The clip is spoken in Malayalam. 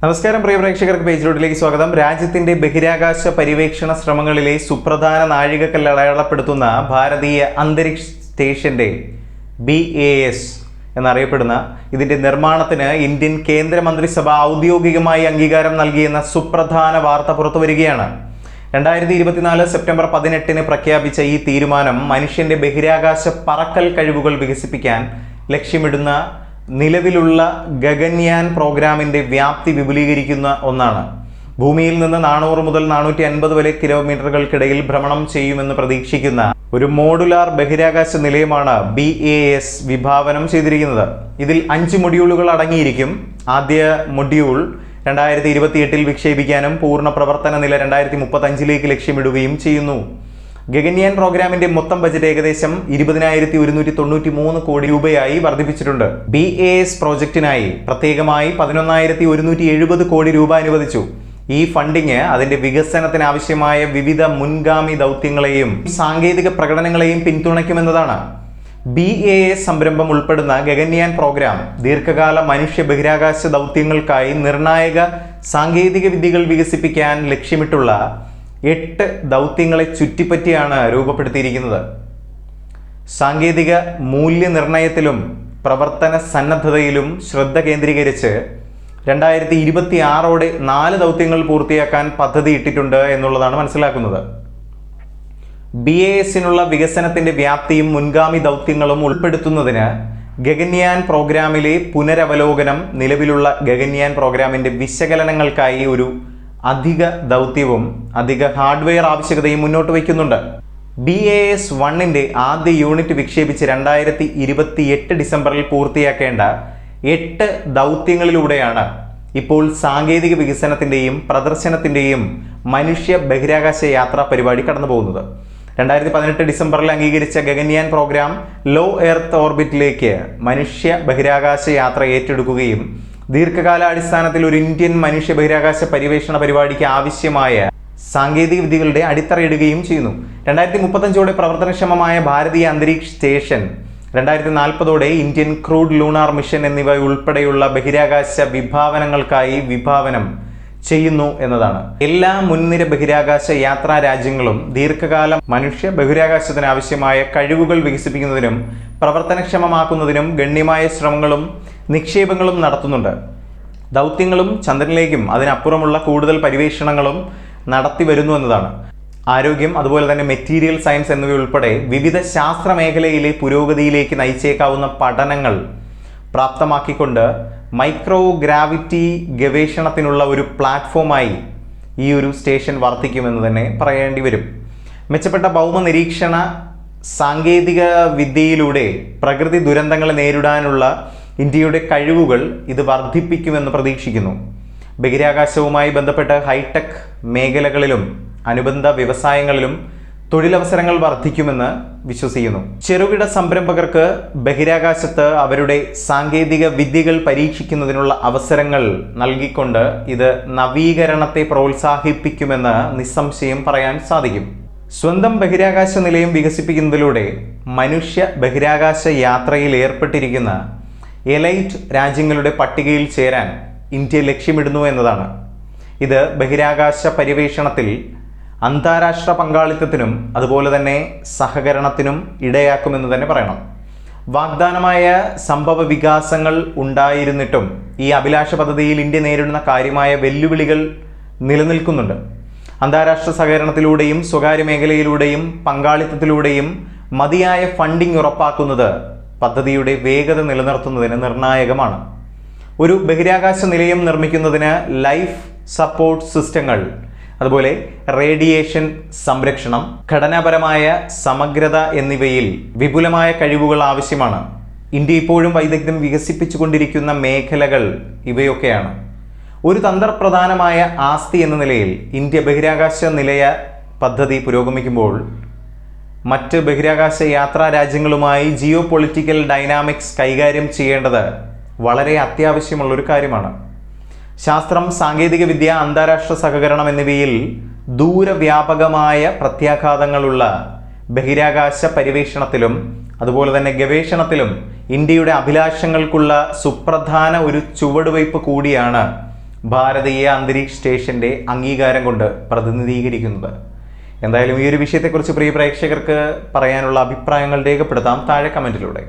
നമസ്കാരം പ്രിയ പ്രേക്ഷകർക്ക് പേജ് പേജിലോട്ടിലേക്ക് സ്വാഗതം. രാജ്യത്തിന്റെ ബഹിരാകാശ പര്യവേക്ഷണ ശ്രമങ്ങളിലെ സുപ്രധാന നാഴികക്കല്ല് അടയാളപ്പെടുത്തുന്ന ഭാരതീയ അന്തരീക്ഷ സ്റ്റേഷന്റെ ബി എ എസ് എന്നറിയപ്പെടുന്ന ഇതിന്റെ നിർമ്മാണത്തിന് ഇന്ത്യൻ കേന്ദ്രമന്ത്രിസഭ ഔദ്യോഗികമായി അംഗീകാരം നൽകിയെന്ന സുപ്രധാന വാർത്ത പുറത്തു വരികയാണ് രണ്ടായിരത്തി ഇരുപത്തിനാല് സെപ്റ്റംബർ പതിനെട്ടിന് പ്രഖ്യാപിച്ച ഈ തീരുമാനം മനുഷ്യന്റെ ബഹിരാകാശ പറക്കൽ കഴിവുകൾ വികസിപ്പിക്കാൻ ലക്ഷ്യമിടുന്ന നിലവിലുള്ള ഗഗൻയാൻ പ്രോഗ്രാമിന്റെ വ്യാപ്തി വിപുലീകരിക്കുന്ന ഒന്നാണ്. ഭൂമിയിൽ നിന്ന് നാനൂറ് മുതൽ നാനൂറ്റി അൻപത് വരെ കിലോമീറ്ററുകൾക്കിടയിൽ ഭ്രമണം ചെയ്യുമെന്ന് പ്രതീക്ഷിക്കുന്ന ഒരു മോഡുലാർ ബഹിരാകാശ നിലയമാണ് ബി എ എസ് വിഭാവനം ചെയ്തിരിക്കുന്നത്. ഇതിൽ അഞ്ച് മൊഡ്യൂളുകൾ അടങ്ങിയിരിക്കും. ആദ്യ മൊഡ്യൂൾ രണ്ടായിരത്തി ഇരുപത്തിയെട്ടിൽ വിക്ഷേപിക്കാനും പൂർണ പ്രവർത്തന നില രണ്ടായിരത്തി മുപ്പത്തഞ്ചിലേക്ക് ലക്ഷ്യമിടുകയും ചെയ്യുന്നു. ഗഗൻയാൻ പ്രോഗ്രാമിന്റെ മൊത്തം ബജറ്റ് ഏകദേശം ഇരുപതിനായിരത്തി ഒരുന്നൂറ്റി തൊണ്ണൂറ്റി മൂന്ന് കോടി രൂപയായി വർദ്ധിപ്പിച്ചിട്ടുണ്ട്. ബി എ എസ് പ്രോജക്റ്റിനായി പ്രത്യേകമായി പതിനൊന്നായിരത്തി ഒരുന്നൂറ്റി എഴുപത് കോടി രൂപ അനുവദിച്ചു. ഈ ഫണ്ടിങ് അതിന്റെ വികസനത്തിന് ആവശ്യമായ വിവിധ മുൻഗാമി ദൗത്യങ്ങളെയും സാങ്കേതിക പ്രകടനങ്ങളെയും പിന്തുണയ്ക്കുമെന്നതാണ്. ബി എ എസ് സംരംഭം ഉൾപ്പെടുന്ന ഗഗൻയാൻ പ്രോഗ്രാം ദീർഘകാല മനുഷ്യ ബഹിരാകാശ ദൗത്യങ്ങൾക്കായി നിർണായക സാങ്കേതിക വിദ്യകൾ വികസിപ്പിക്കാൻ ലക്ഷ്യമിട്ടുള്ള എട്ട് ദൗത്യങ്ങളെ ചുറ്റിപ്പറ്റിയാണ് രൂപപ്പെടുത്തിയിരിക്കുന്നത്. സാങ്കേതിക മൂല്യനിർണയത്തിലും പ്രവർത്തന സന്നദ്ധതയിലും ശ്രദ്ധ കേന്ദ്രീകരിച്ച് രണ്ടായിരത്തി ഇരുപത്തി ആറോടെ നാല് ദൗത്യങ്ങൾ പൂർത്തിയാക്കാൻ പദ്ധതി ഇട്ടിട്ടുണ്ട് എന്നുള്ളതാണ് മനസ്സിലാക്കുന്നത്. ബി എ എസിനുള്ള വികസനത്തിന്റെ വ്യാപ്തിയും മുൻഗാമി ദൗത്യങ്ങളും ഉൾപ്പെടുത്തുന്നതിന് ഗഗൻയാൻ പ്രോഗ്രാമിലെ പുനരവലോകനം നിലവിലുള്ള ഗഗൻയാൻ പ്രോഗ്രാമിന്റെ വിശകലനങ്ങൾക്കായി ഒരു അധിക ദൗത്യവും അധിക ഹാർഡ്വെയർ ആവശ്യകതയും മുന്നോട്ട് വയ്ക്കുന്നുണ്ട്. ബി എ എസ് വണ്ണിന്റെ ആദ്യ യൂണിറ്റ് വിക്ഷേപിച്ച് രണ്ടായിരത്തി ഇരുപത്തി എട്ട് ഡിസംബറിൽ പൂർത്തിയാക്കേണ്ട എട്ട് ദൗത്യങ്ങളിലൂടെയാണ് ഇപ്പോൾ സാങ്കേതിക വികസനത്തിന്റെയും പ്രദർശനത്തിന്റെയും മനുഷ്യ ബഹിരാകാശ യാത്രാ പരിപാടി കടന്നു പോകുന്നത് രണ്ടായിരത്തി പതിനെട്ട് ഡിസംബറിൽ അംഗീകരിച്ച ഗഗൻയാൻ പ്രോഗ്രാം ലോ എർത്ത് ഓർബിറ്റിലേക്ക് മനുഷ്യ ബഹിരാകാശ യാത്ര ഏറ്റെടുക്കുകയും ദീർഘകാല അടിസ്ഥാനത്തിൽ ഒരു ഇന്ത്യൻ മനുഷ്യ ബഹിരാകാശ പര്യവേഷണ പരിപാടിക്ക് ആവശ്യമായ സാങ്കേതിക വിദ്യകളുടെ അടിത്തറയിടുകയും ചെയ്യുന്നു. രണ്ടായിരത്തി മുപ്പത്തഞ്ചോടെ പ്രവർത്തനക്ഷമമായ ഭാരതീയ അന്തരീക്ഷ സ്റ്റേഷൻ രണ്ടായിരത്തി നാൽപ്പതോടെ ഇന്ത്യൻ ക്രൂഡ് ലൂണാർ മിഷൻ എന്നിവ ഉൾപ്പെടെയുള്ള ബഹിരാകാശ വിഭാവനങ്ങൾക്കായി വിഭാവനം ചെയ്യുന്നു എന്നതാണ്. എല്ലാ മുൻനിര ബഹിരാകാശ യാത്രാ രാജ്യങ്ങളും ദീർഘകാലം മനുഷ്യ ബഹിരാകാശത്തിന് ആവശ്യമായ കഴിവുകൾ വികസിപ്പിക്കുന്നതിനും പ്രവർത്തനക്ഷമമാക്കുന്നതിനും ഗണ്യമായ ശ്രമങ്ങളും നിക്ഷേപങ്ങളും നടത്തുന്നുണ്ട്. ദൗത്യങ്ങളും ചന്ദ്രനിലേക്കും അതിനപ്പുറമുള്ള കൂടുതൽ പരിവേഷണങ്ങളും നടത്തി വരുന്നു എന്നതാണ്. ആരോഗ്യം അതുപോലെ തന്നെ മെറ്റീരിയൽ സയൻസ് എന്നിവയുൾപ്പെടെ വിവിധ ശാസ്ത്ര മേഖലയിലെ പുരോഗതിയിലേക്ക് നയിച്ചേക്കാവുന്ന പഠനങ്ങൾ പ്രാപ്തമാക്കിക്കൊണ്ട് മൈക്രോ ഗ്രാവിറ്റി ഗവേഷണത്തിനുള്ള ഒരു പ്ലാറ്റ്ഫോമായി ഈ ഒരു സ്റ്റേഷൻ വർത്തിക്കുമെന്ന് തന്നെ പറയേണ്ടി വരും. മെച്ചപ്പെട്ട ഭൗമ നിരീക്ഷണ സാങ്കേതിക വിദ്യയിലൂടെ പ്രകൃതി ദുരന്തങ്ങളെ നേരിടാനുള്ള ഇന്ത്യയുടെ കഴിവുകൾ ഇത് വർദ്ധിപ്പിക്കുമെന്ന് പ്രതീക്ഷിക്കുന്നു. ബഹിരാകാശവുമായി ബന്ധപ്പെട്ട ഹൈടെക് മേഖലകളിലും അനുബന്ധ വ്യവസായങ്ങളിലും തൊഴിലവസരങ്ങൾ വർദ്ധിക്കുമെന്ന് വിശ്വസിക്കുന്നു. ചെറുകിട സംരംഭകർക്ക് ബഹിരാകാശത്ത് അവരുടെ സാങ്കേതിക വിദ്യകൾ പരീക്ഷിക്കുന്നതിനുള്ള അവസരങ്ങൾ നൽകിക്കൊണ്ട് ഇത് നവീകരണത്തെ പ്രോത്സാഹിപ്പിക്കുമെന്ന് നിസ്സംശയം പറയാൻ സാധിക്കും. സ്വന്തം ബഹിരാകാശ നിലയം വികസിപ്പിക്കുന്നതിലൂടെ മനുഷ്യ ബഹിരാകാശ യാത്രയിൽ ഏർപ്പെട്ടിരിക്കുന്ന എലൈറ്റ് രാജ്യങ്ങളുടെ പട്ടികയിൽ ചേരാൻ ഇന്ത്യ ലക്ഷ്യമിടുന്നു എന്നതാണ്. ഇത് ബഹിരാകാശ പര്യവേഷണത്തിൽ അന്താരാഷ്ട്ര പങ്കാളിത്തത്തിനും അതുപോലെ തന്നെ സഹകരണത്തിനും ഇടയാക്കുമെന്ന് തന്നെ പറയണം. വാഗ്ദാനമായ സംഭവ വികാസങ്ങൾ ഉണ്ടായിരുന്നിട്ടും ഈ അഭിലാഷ പദ്ധതിയിൽ ഇന്ത്യ നേരിടുന്ന കാര്യമായ വെല്ലുവിളികൾ നിലനിൽക്കുന്നുണ്ട്. അന്താരാഷ്ട്ര സഹകരണത്തിലൂടെയും സ്വകാര്യ മേഖലയിലൂടെയും പങ്കാളിത്തത്തിലൂടെയും മതിയായ ഫണ്ടിംഗ് ഉറപ്പാക്കുന്നത് പദ്ധതിയുടെ വേഗത നിലനിർത്തുന്നതിന് നിർണായകമാണ്. ഒരു ബഹിരാകാശ നിലയം നിർമ്മിക്കുന്നതിന് ലൈഫ് സപ്പോർട്ട് സിസ്റ്റങ്ങൾ അതുപോലെ റേഡിയേഷൻ സംരക്ഷണം ഘടനാപരമായ സമഗ്രത എന്നിവയിൽ വിപുലമായ കഴിവുകൾ ആവശ്യമാണ്. ഇന്ത്യ ഇപ്പോഴും വൈദഗ്ധ്യം വികസിപ്പിച്ചുകൊണ്ടിരിക്കുന്ന മേഖലകൾ ഇവയൊക്കെയാണ്. ഒരു തന്ത്രപ്രധാനമായ ആസ്തി എന്ന നിലയിൽ ഇന്ത്യ ബഹിരാകാശ നിലയ പദ്ധതി പുരോഗമിക്കുമ്പോൾ മറ്റ് ബഹിരാകാശ യാത്രാ രാജ്യങ്ങളുമായി ജിയോ പൊളിറ്റിക്കൽ ഡൈനാമിക്സ് കൈകാര്യം ചെയ്യേണ്ടത് വളരെ അത്യാവശ്യമുള്ളൊരു കാര്യമാണ്. ശാസ്ത്രം സാങ്കേതിക വിദ്യ അന്താരാഷ്ട്ര സഹകരണം എന്നിവയിൽ ദൂരവ്യാപകമായ പ്രത്യാഘാതങ്ങളുള്ള ബഹിരാകാശ പര്യവേഷണത്തിലും അതുപോലെ തന്നെ ഗവേഷണത്തിലും ഇന്ത്യയുടെ അഭിലാഷങ്ങൾക്കുള്ള സുപ്രധാന ഒരു ചുവടുവയ്പ് കൂടിയാണ് ഭാരതീയ അന്തരീക്ഷ സ്റ്റേഷന്റെ അംഗീകാരം കൊണ്ട് പ്രതിനിധീകരിക്കുന്നത്. എന്തായാലും ഈ ഒരു വിഷയത്തെക്കുറിച്ച് പ്രിയ പ്രേക്ഷകർക്ക് പറയാനുള്ള അഭിപ്രായങ്ങൾ രേഖപ്പെടുത്താം. താഴെ കമന്റിലൂടെ